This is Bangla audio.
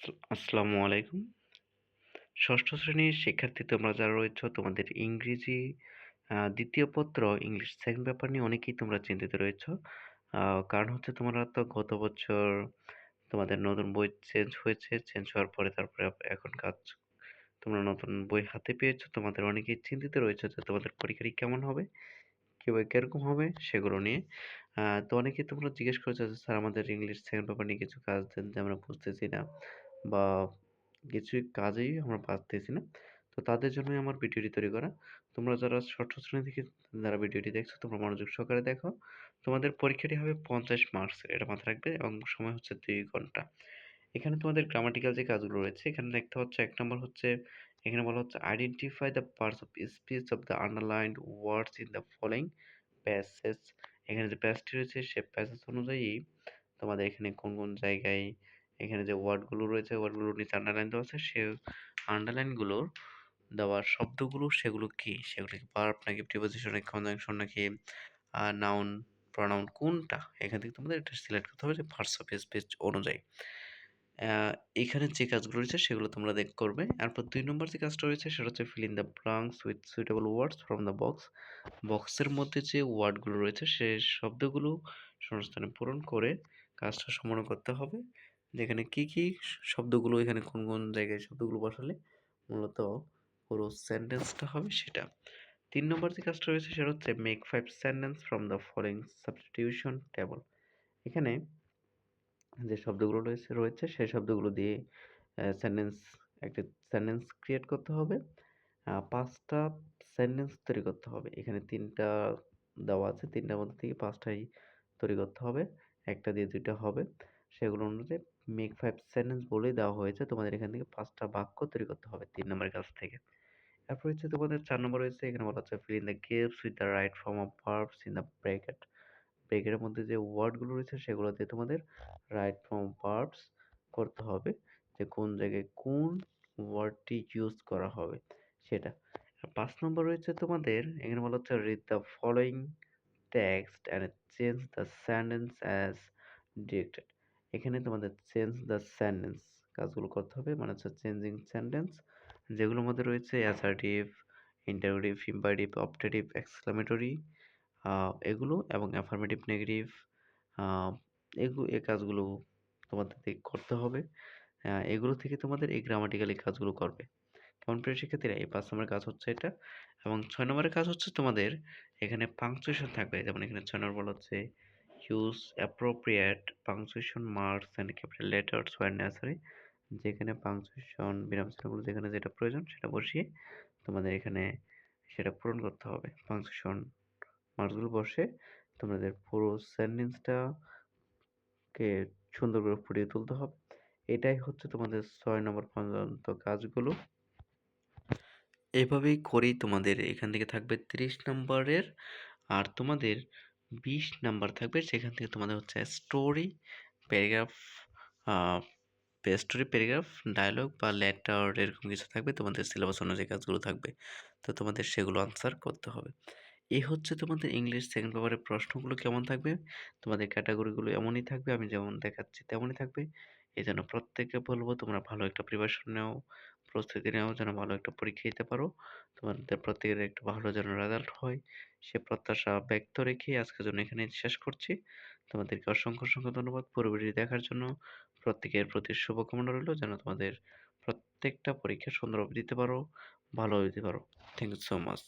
আসসালা আসসালামু আলাইকুম। ষষ্ঠ শ্রেণির শিক্ষার্থী তোমরা যারা রয়েছ, তোমাদের ইংরেজি দ্বিতীয় পত্র, ইংলিশ সেকেন্ড পেপার নিয়ে অনেকেই তোমরা চিন্তিত রয়েছ। কারণ হচ্ছে তোমরা তো গত বছর তোমাদের নতুন বই চেঞ্জ হয়েছে। চেঞ্জ হওয়ার পরে তারপরে এখন কাজ তোমরা নতুন বই হাতে পেয়েছ। তোমাদের অনেকেই চিন্তিত রয়েছে যে তোমাদের পরীক্ষাটি কেমন হবে? কিংবা কীরকম হবে? সেগুলো নিয়ে। তো অনেকেই তোমরা জিজ্ঞেস করেছ যে, স্যার, আমাদের ইংলিশ সেকেন্ড পেপার নিয়ে কিছু কাজ দেন যে আমরা বুঝতেছি না বা কিছুই কাজেই আমরা পারতেছি না। তো তাদের জন্যই আমার ভিডিওটি তৈরি করা। তোমরা যারা ষষ্ঠ শ্রেণি থেকে যারা ভিডিওটি দেখছ, তোমরা মনোযোগ সহকারে দেখো। তোমাদের পরীক্ষাটি হবে ৫০ মার্কসের এটা মাথায় রাখবে এবং সময় হচ্ছে দুই ঘণ্টা। এখানে তোমাদের গ্রামাটিক্যাল যে কাজগুলো রয়েছে, এখানে দেখতে হচ্ছে এক নম্বর হচ্ছে, এখানে বলা হচ্ছে identify the parts of speech of the underlined words in the following passage এখানে যে প্যাসেজটি রয়েছে, সে প্যাসেজ অনুযায়ী তোমাদের এখানে কোন কোন জায়গায় এখানে যে ওয়ার্ডগুলো রয়েছে ওয়ার্ডগুলোর নিচে আন্ডারলাইন দেওয়া আছে, সে আন্ডারলাইনগুলোর দেওয়া শব্দগুলো সেগুলো কি? সেগুলো কি ভার্ব নাকি প্রিপোজিশন নাকি নাকি নাউন প্রনাউন কোনটা? এখান থেকে তোমাদের এটা সিলেক্ট করতে হবে যে পার্টস অফ স্পিচ অনুযায়ী। এখানে যে কাজগুলো রয়েছে সেগুলো তোমরা দেখ করবে। এরপর দুই নম্বর যে কাজটা রয়েছে সেটা হচ্ছে fill in the blanks with suitable words from the box বক্সের মধ্যে যে ওয়ার্ডগুলো রয়েছে সে শব্দগুলো শূন্যস্থানে পূরণ করে কাজটা সম্পন্ন করতে হবে। যেখানে কি কি শব্দগুলো এখানে কোন কোন জায়গায় শব্দগুলো বসালে মূলত পুরো সেন্টেন্সটা হবে সেটা? তিন নম্বর যে কাজটা রয়েছে সেটা হচ্ছে make five sentence from the following substitution table এখানে যে শব্দগুলো রয়েছে রয়েছে সেই শব্দগুলো দিয়ে সেন্টেন্স একটা সেন্টেন্স ক্রিয়েট করতে হবে। পাঁচটা সেন্টেন্স তৈরি করতে হবে। এখানে তিনটা দেওয়া আছে, তিনটার মধ্যে থেকে পাঁচটাই তৈরি করতে হবে। একটা দিয়ে দুইটা হবে। সেগুলো অনুযায়ী মেক ফাইভ সেন্টেন্স বলেই দেওয়া হয়েছে। তোমাদের এখান থেকে পাঁচটা বাক্য তৈরি করতে হবে তিন নম্বরের কাছ থেকে। তারপর হচ্ছে তোমাদের চার নম্বর রয়েছে এখানে বলা হচ্ছে fill in the gaps with the right form of verbs in the bracket ব্রেকেটের মধ্যে যে ওয়ার্ডগুলো রয়েছে সেগুলো দিয়ে তোমাদের রাইট ফর্ম ভার্বস করতে হবে যে কোন জায়গায় কোন ওয়ার্ডটি ইউজ করা হবে, সেটা। পাঁচ নম্বর রয়েছে তোমাদের, এখানে বলা হচ্ছে read the following text and change the sentence as directed এখানে তোমাদের চেঞ্জ দ্য সেন্টেন্স কাজগুলো করতে হবে। মানে হচ্ছে চেঞ্জিং সেন্টেন্স যেগুলোর মধ্যে রয়েছে assertive interrogative imperative optative exclamatory এগুলো এবং অ্যাফার্মেটিভ নেগেটিভ এগুলো এ কাজগুলো তোমাদের করতে হবে। এগুলো থেকে তোমাদের এই গ্রামাটিক্যাল কাজগুলো করবে। কেমন প্রিয় শিক্ষার্থীরা, এই পাঁচ নম্বরের কাজ হচ্ছে এটা এবং ছয় নম্বরের কাজ হচ্ছে তোমাদের এখানে পাংচুয়েশন থাকবে। যেমন এখানে ছয় নম্বর বলা হচ্ছে use appropriate punctuation marks and capital letters where necessary যেখানে পাংচুয়েশন বিরাম চিহ্নগুলো যেখানে যেটা প্রয়োজন সেটা বসিয়ে তোমাদের এখানে সেটা পূরণ করতে হবে। পাংচুয়েশন মার্কসগুলো বসে তোমাদের পুরো সেন্টেন্সটাকে সুন্দর করে ফুটিয়ে তুলতে হবে। এটাই হচ্ছে তোমাদের ছয় নম্বর পর্যন্ত কাজগুলো। এভাবেই করেই তোমাদের এখান থেকে থাকবে তিরিশ নম্বরের আর তোমাদের বিশ নাম্বার থাকবে। সেখান থেকে তোমাদের হচ্ছে story paragraph story paragraph dialogue বা লেটার এরকম কিছু থাকবে। তোমাদের সিলেবাস অনুযায়ী কাজগুলো থাকবে। তো তোমাদের সেগুলো আনসার করতে হবে। এই হচ্ছে তোমাদের ইংলিশ সেকেন্ড পেপারের প্রশ্নগুলো কেমন থাকবে? তোমাদের ক্যাটাগরিগুলো এমনই থাকবে। আমি যেমন দেখাচ্ছি তেমনই থাকবে। এই জন্য প্রত্যেককে বলব তোমরা ভালো একটা প্রিপারেশন নাও। প্রস্তুতি নেওয়া যেন ভালো একটা পরীক্ষা দিতে পারো। তোমাদের প্রত্যেকের একটা ভালো যেন রেজাল্ট হয়। সে প্রত্যাশা ব্যক্ত রেখে আজকের জন্য এখানে শেষ করছি। তোমাদেরকে অসংখ্য অসংখ্য ধন্যবাদ। পরবর্তী দেখার জন্য প্রত্যেকের প্রতি শুভকামনা রইল। যেন তোমাদের প্রত্যেকটা পরীক্ষা সুন্দরভাবে দিতে পারো, ভালোভাবে দিতে পারো। Thank you so much